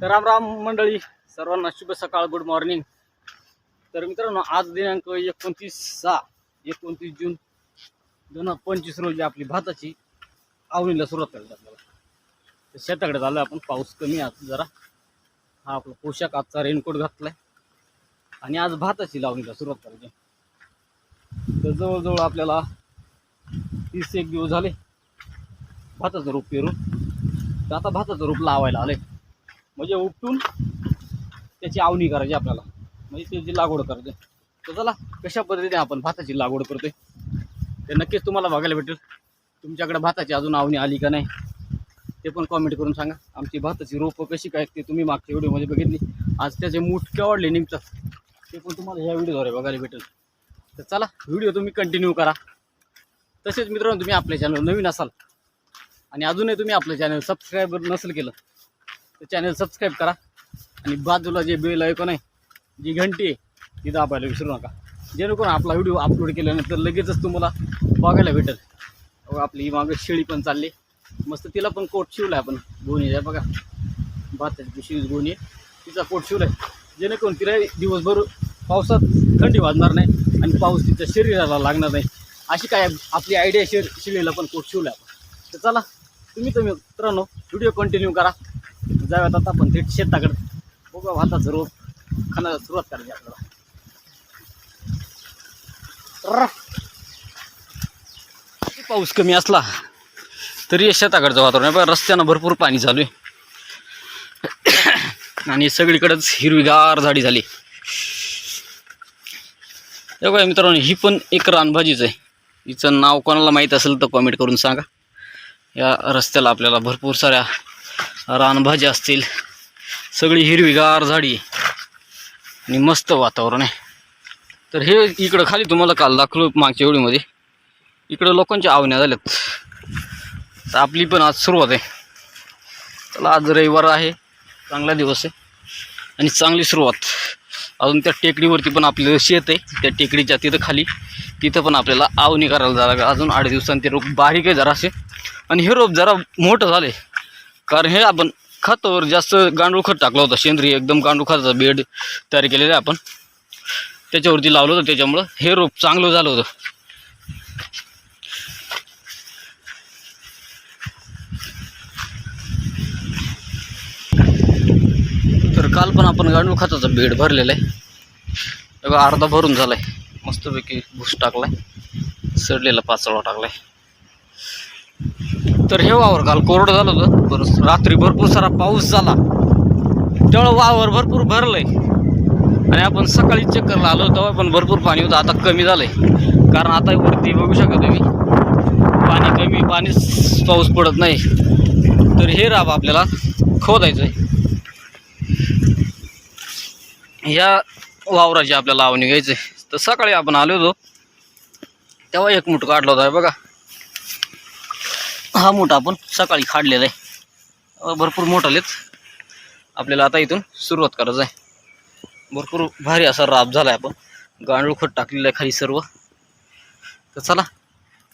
तर राम राम मंडळी सर्वांना शुभ सकाळ गुड मॉर्निंग तर मित्रांनो आज दिनांक एकोणतीस सहा एकोणतीस जून दोन हजार पंचवीस रोजी आपली भाताची आवडीला सुरुवात करायची आपल्याला तर शेताकडे झालं आपण पाऊस कमी आज जरा. हा आपला पोशाख आजचा रेनकोट घातलाय. आणि आज भाताची लावणीला सुरुवात करायची. तर जवळजवळ आपल्याला तीस एक दिवस झाले भाताचं रोप पेरून. तर आता भाताचं रोप लावायला आलंय. म्हणजे उपटून त्याची आवणी करायची आपल्याला. म्हणजे त्याची लागवड करायची तर चला कशा पद्धतीने आपण भाताची लागवड करतोय ते नक्कीच तुम्हाला बघायला भेटेल. तुमच्याकडे भाताची अजून आवणी आली का नाही ते पण कॉमेंट करून सांगा. आमची भाताची रोपं कशी काय ते तुम्ही मागच्या व्हिडिओमध्ये बघितली. आज त्याचे मूठ केवढले निघतात ते पण तुम्हाला ह्या व्हिडिओद्वारे बघायला भेटेल. तर चला व्हिडिओ तुम्ही कंटिन्यू करा. तसेच मित्रांनो तुम्ही आपल्या चॅनल नवीन असाल आणि अजूनही तुम्ही आपलं चॅनल सबस्क्राईब नसेल केलं तर चॅनल सबस्क्राईब करा. आणि बाजूला जे बेल ऐकून आहे जी घंटी आहे ती दाबायला विसरू नका. जेणेकरून आपला व्हिडिओ अपलोड केल्यानंतर लगेचच तुम्हाला बघायला भेटेल. आपली ही मागं शेळी पण चालली. मस्त तिला पण कोट शिवला आहे आपण. गोणी आहे बघा. भाताची पिशवी गोणी आहे तिचा कोट शिवला आहे जेणेकरून तिला दिवसभर पावसात थंडी वाजणार नाही आणि पाऊस तिच्या शरीराला लागणार नाही. अशी काय आपली आयडिया शेर शिळीला पण कोट शिवला आपण. तर चला तुम्ही तर मित्रांनो व्हिडिओ कंटिन्यू करा. जाऊयात आता आपण थेट शेताकडे. बघा भाताचं रोप खाण्याला सुरुवात करायची आपल्याला. पाऊस कमी असला तरी या शेताकडचं वातावरण आहे. रस्त्यानं भरपूर पाणी चालू आहे. आणि सगळीकडेच हिरवीगार झाडी झाली. बघा मित्रांनो ही पण एक रानभाजीच आहे. हिचं नाव कोणाला माहीत असेल तर कमेंट करून सांगा. या रस्त्याला आपल्याला भरपूर साऱ्या रानभाज्या असतील. सगळी हिरवीगार झाडी. आणि मस्त वातावरण आहे. तर हे इकडं खाली तुम्हाला काल दाखलो मागच्या वेळीमध्ये इकडं लोकांच्या आवण्या झाल्यात. तर आपली पण आज सुरुवात आहे. चला आज रविवार आहे. चांगला दिवस आहे. आणि चांगली सुरुवात. अजून त्या टेकडीवरती पण आपलं शेत आहे. त्या टेकडीच्या तिथं खाली. तिथं पण आपल्याला आवणी करायला जावं लागेल. अजून आठ दिवसांनी ते रोप बारीक आहे जरासे. आणि हे रोप जरा मोठं झाले कारण हे आपण खतावर जास्त गांडूळ खत टाकलं होतं. सेंद्रिय एकदम गांडूळ खताचा बेड तयार केलेला आहे आपण. त्याच्यावरती लावलं होतं. त्याच्यामुळं हे रोप चांगलं झालं होतं. तर काल पण आपण गांडूळ खताचा बेड भरलेला आहे. अर्धा भरून झालाय. मस्तपैकी भूस टाकलाय. सडलेला पाचळा टाकलाय. तर हे वावर काल कोरडं झालं होतं. बरं रात्री भरपूर सारा पाऊस झाला. त्यामुळं वावर भरपूर भरलंय. आणि आपण सकाळी चक्करला आलो तेव्हा पण भरपूर पाणी होतं. आता कमी झालंय. कारण आता वरती बघू शकता तुम्ही पाणी कमी पाणीच पाऊस पडत नाही. तर हे राब आपल्याला खोदायचं आहे या वावराची आपल्याला आवणी आहे तर सकाळी आपण आलो होतो. तेव्हा एक मुठ काढला होता बघा. हा मोठा आपण सकाळी काढलेला आहे. भरपूर मोठा लेत आपल्याला आता इथून सुरुवात करायचं आहे. भरपूर भारी असा राब झाला आहे आपण. गांडूळ खत टाकलेलं आहे खाली सर्व. तर चला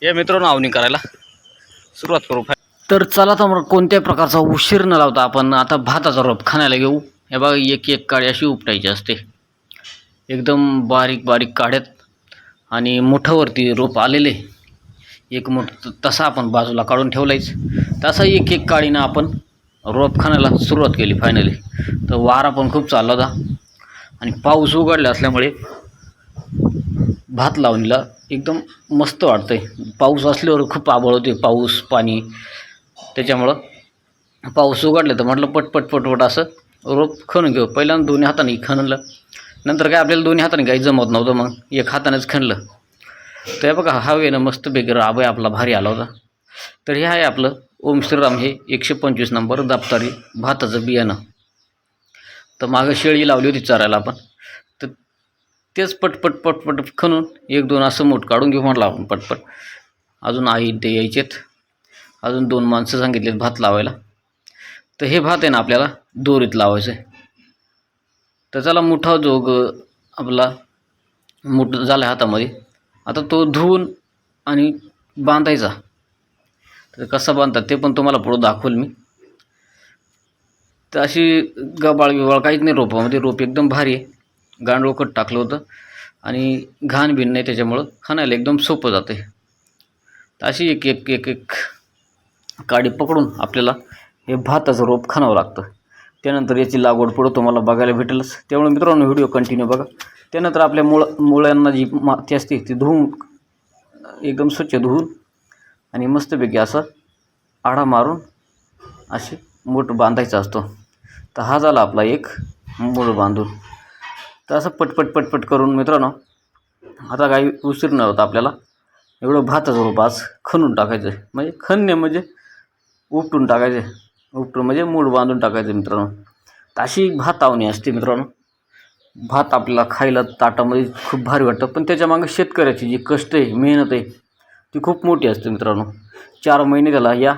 या मित्रांनो आवणी करायला सुरुवात करू. तर चला तर मग कोणत्या प्रकारचा उशीर न लावता आपण आता भाताचा रोप खाण्याला घेऊ. हे बघा एक एक काडी अशी उपटायची असते. एकदम बारीक बारीक काढ्यात आणि मोठावरती रोप आलेले. एक मोठ तसा आपण बाजूला काढून ठेवलायच. तसा एक एक काळीनं आपण रोप खाण्याला सुरुवात केली फायनली तर वारा पण खूप चालला होता. आणि पाऊस उघडला असल्यामुळे भात लावणीला एकदम मस्त वाटतंय. पाऊस असल्यावर खूप आबळ होते पाऊस पाणी त्याच्यामुळं पाऊस उघडलं तर म्हटलं पटपट पटपट असं रोप खणून घेऊ. पहिल्यांदा दोन्ही हाताने खणलं. नंतर काय आपल्याला दोन्ही हाताने काही जमत नव्हतं मग. एक हातानेच खणलं. तर हे बघा हवेनं मस्तपैकी बेगर आहे आपला भारी आला होता. तर हे आहे आपलं ओम श्रीराम हे एकशे पंचवीस नंबर दाप्तारी भाताचं बियाणं. तर मागं शेळी लावली होती चरायला आपण. तर तेच पटपट पटपट खणून एक दोन असं मूठ काढून घेऊ म्हटलं आपण पटपट. अजून आई ते यायचेत. अजून दोन माणसं सांगितलेत भात लावायला. तर हे भात आहे ना आपल्याला दोरीत लावायचं आहे तर चला मोठा जोग आपला मूठ झाला आहे हातामध्ये. आता तो धुवून आणि बांधायचा. तर कसा बांधतात ते पण तुम्हाला पुढं दाखवेल मी. तर अशी गबाळ बिबाळ काहीच नाही रोपामध्ये रोप एकदम भारी आहे. गांडूळ खत टाकलं होतं आणि घाण बिन नाही त्याच्यामुळं खाणायला एकदम सोपं जातं आहे तर अशी एक एक एक एक काडी पकडून आपल्याला हे भाताचं रोप खाणावं लागतं. त्यानंतर याची लागवड पुढं तुम्हाला बघायला भेटेलच. त्यामुळे मित्रांनो व्हिडिओ कंटिन्यू बघा. त्यानंतर आपल्या मुळ मुळ्यांना जी माती असते ती धुवून एकदम स्वच्छ धुवून आणि मस्तपैकी असं आढा मारून असे मूठ बांधायचा असतो. तर हा झाला आपला एक मूळ बांधून. तर असं पटपट पटपट करून मित्रांनो आता काही उशीर न होता आपल्याला. एवढं भाताचं रोप आज खणून टाकायचं. आहे म्हणजे खणणे म्हणजे उपटून टाकायचे. उपटून म्हणजे मूड बांधून टाकायचं मित्रांनो. तर अशी भात आवणी असते मित्रांनो. भात आपल्याला खायला ताटामध्ये खूप भारी वाटतं. पण त्याच्यामागे शेतकऱ्याची जी कष्ट आहे मेहनत आहे ती खूप मोठी असते मित्रांनो. चार महिने त्याला या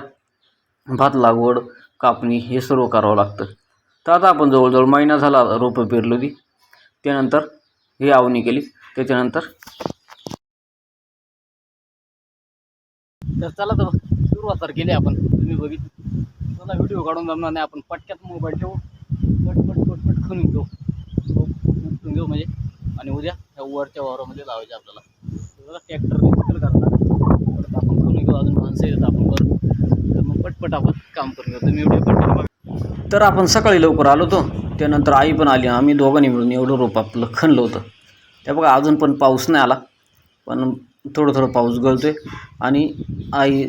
भात लागवड कापणी हे सर्व करावं लागतं. तर आता आपण जवळजवळ महिना झाला रोपं पेरली होती. त्यानंतर ही आवणी केली. त्याच्यानंतर तर चला तर सुरुवात तर केली आपण. तुम्ही बघितलं. चला व्हिडिओ काढून जमणार नाही. आपण पटक्यात मोबाईल ठेवू. पट पट पट पट खणून घेऊ. उपटून घेऊ म्हणजे. आणि उद्या ह्या वरच्या वावरामध्ये लावायचे आपल्याला. ट्रॅक्टर चिकल करणार. परत आपण खणून घेऊ. अजून माणसं येतात आपण करू तर मग पटपट आपण काम करून घेऊ. तुम्ही व्हिडिओ पटकन बघा. तर आपण सकाळी लवकर आलो होतो. त्यानंतर आई पण आली. आम्ही दोघांनी मिळून एवढं रोप आपलं खणलं होतं. त्या बघा अजून पण पाऊस नाही आला. पण थोडं थोडं पाऊस गळतोय आणि आई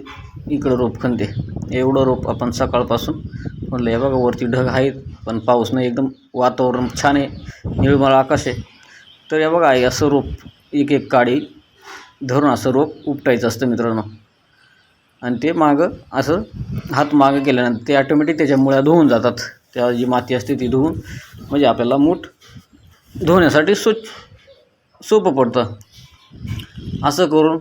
इकडं रोप खणते. एवढं रोप आपण सकाळपासून म्हणलं हे बघा वरती ढग आहेत पण पाऊस नाही एकदम वातावरण छान आहे निळमळ आकाश आहे. तर हे बघा आई असं रोप एक एक काडी धरून असं रोप उपटायचं असतं मित्रांनो. आणि ते मागं असं हात मागं केल्यानंतर ते ऑटोमॅटिक त्याच्या मुळ्या धुवून जातात. त्या जी माती असते ती धुवून म्हणजे आपल्याला मूठ धुण्यासाठी स्वच्छ सोपं पडतं. असं करून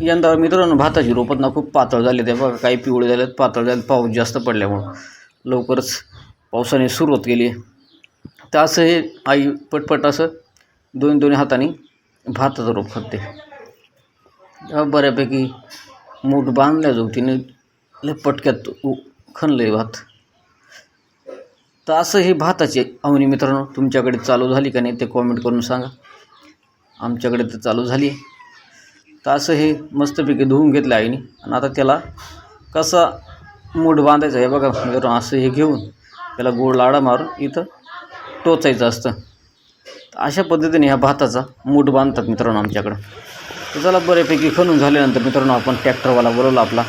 यंदा मित्रांनो भाताची रोपं ना खूप पातळ झाले ते बघा काही पिवळे झालेत पातळ झाले पाऊस जास्त पडल्यामुळं लवकरच पावसाने सुरुवात केली. तर असं हे आई पटपट असं दोन दोन्ही हाताने भाताचं रोप खाते. बऱ्यापैकी मूठ बांधल्या जाऊ तिने लपटक्यात पटक्यात उ खणलं आहे भात. तर असं हे भाताची अवनी मित्रांनो तुमच्याकडे चालू झाली का नाही ते कॉमेंट करून सांगा. आमच्याकडे तर चालू झाली. तर असं हे मस्तपैकी धुवून घेतलं आईने. आणि आता त्याला कसा मूठ बांधायचा हे बघा मित्रांनो असं हे घेऊन त्याला गोड लाडा मारून इथं टोचायचं असतं. तर अशा पद्धतीने ह्या भाताचा मूठ बांधतात मित्रांनो आमच्याकडं. तर चला बऱ्यापैकी खणून झाल्यानंतर मित्रांनो आपण ट्रॅक्टरवाला बोलवला आपला.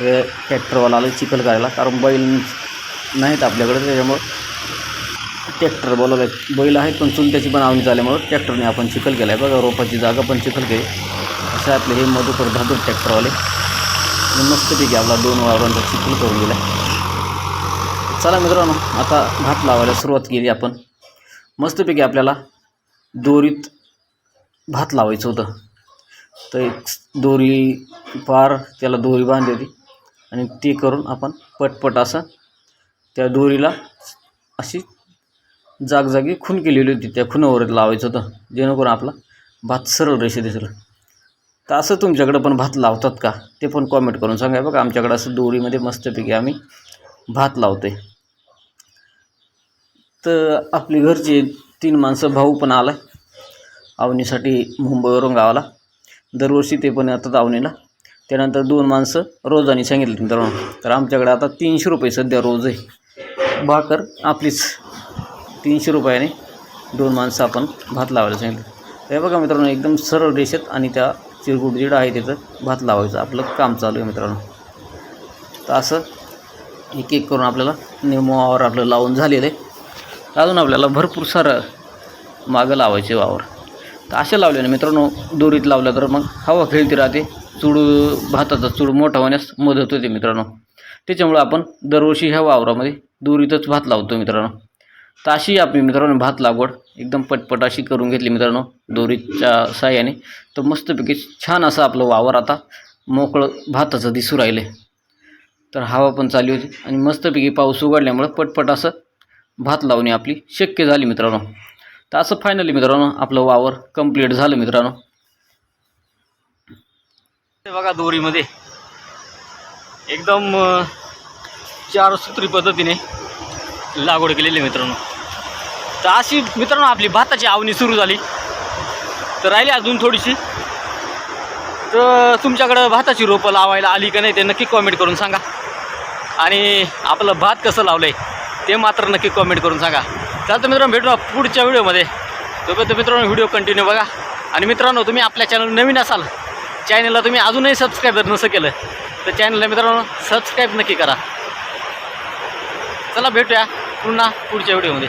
हे ट्रॅक्टरवाला आलं चिखल करायला कारण बैल नाहीत आपल्याकडे त्याच्यामुळं ट्रॅक्टर बोलायला बैल आहेत पण चुलत्याची पण आवणी झाल्यामुळं ट्रॅक्टरने आपण चिखल केला आहे बघा रोपाची जागा पण चिखल केली. असे आपले हे मधुकर धातूर ट्रॅक्टरवाले. मस्तपैकी आपला दोन वावरांचा चिखल करून गेला चला मित्रांनो आता भात लावायला सुरुवात केली आपण. मस्तपैकी आपल्याला दोरीत भात लावायचं होतं. तर एक दोरी पार त्याला दोरी बांधली होती. आणि ती करून आपण पटपट असं त्या दोरीला अशी जागजागी खून केलेली होती. त्या खुनावर लावायचं होतं. जेणेकरून आपला भात सरळ रेषे दिसेल. तर असं तुमच्याकडं पण भात लावतात का? ते पण कॉमेंट करून सांगा बघा. आमच्याकडं असं दोरीमध्ये मस्तपैकी आम्ही भात लावतोय. तर आपली घरची तीन माणसं भाऊ पण आला आवनीसाठी मुंबईवरून गावाला. दरवर्षी ते पण येतात आवनीला त्यानंतर दोन माणसं रोजानी सांगितले मित्रांनो. तर आमच्याकडे आता तीनशे रुपये सध्या रोज आहे. भाकर आपलीच तीनशे रुपयाने दोन माणसं आपण भात लावायला सांगितलं. हे बघा मित्रांनो एकदम सरळ रेषेत आणि त्या चिरकुट जेड आहे त्याचं भात लावायचं. आपलं काम चालू आहे मित्रांनो. तर असं एक एक करून आपल्याला निम वावर आपलं लावून झालेलं आहे. अजून आपल्याला भरपूर सारं मागं लावायचे वावर. तर अशा लावल्याने मित्रांनो दोरीत लावल्या तर मग हवा खेळती राहते. चूड भाताचा चूड मोठा होण्यास मदत होते मित्रांनो. त्याच्यामुळं आपण दरवर्षी ह्या वावरामध्ये दोरीतच भात लावतो मित्रांनो. तर अशी आपली मित्रांनो भात लागवड एकदम पटपट अशी करून घेतली मित्रांनो दोरीच्या साह्याने. तर मस्तपैकी छान असं आपलं वावर आता मोकळं भाताचं दिसू राहिलं. आहे तर हवा पण चालली होती आणि मस्तपैकी पाऊस उघडल्यामुळं पटपट असं भात लावणे आपली शक्य झाली मित्रांनो. तर असं फायनली मित्रांनो आपलं वावर कंप्लीट झालं मित्रांनो. ते बघा दोरीमध्ये. एकदम चार सूत्री पद्धतीने लागवड केलेली आहे मित्रांनो. तर अशी मित्रांनो आपली भाताची आवणी सुरू झाली. तर राहिली अजून थोडीशी. तर तुमच्याकडं भाताची रोपं लावायला आली का नाही ते नक्की कॉमेंट करून सांगा. आणि आपलं भात कसं लावलं आहे ते मात्र नक्की कॉमेंट करून सांगा. चालतं मित्रांनो भेटू पुढच्या व्हिडिओमध्ये. तोपर्यंत मित्रांनो व्हिडिओ कंटिन्यू बघा. आणि मित्रांनो तुम्ही आपल्या चॅनल नवीन असाल चॅनलला तुम्ही अजूनही सबस्क्राईब जर नसं केलं तर चॅनलला मित्रांनो सबस्क्राईब नक्की करा. चला भेटूया पुन्हा पुढच्या व्हिडिओमध्ये.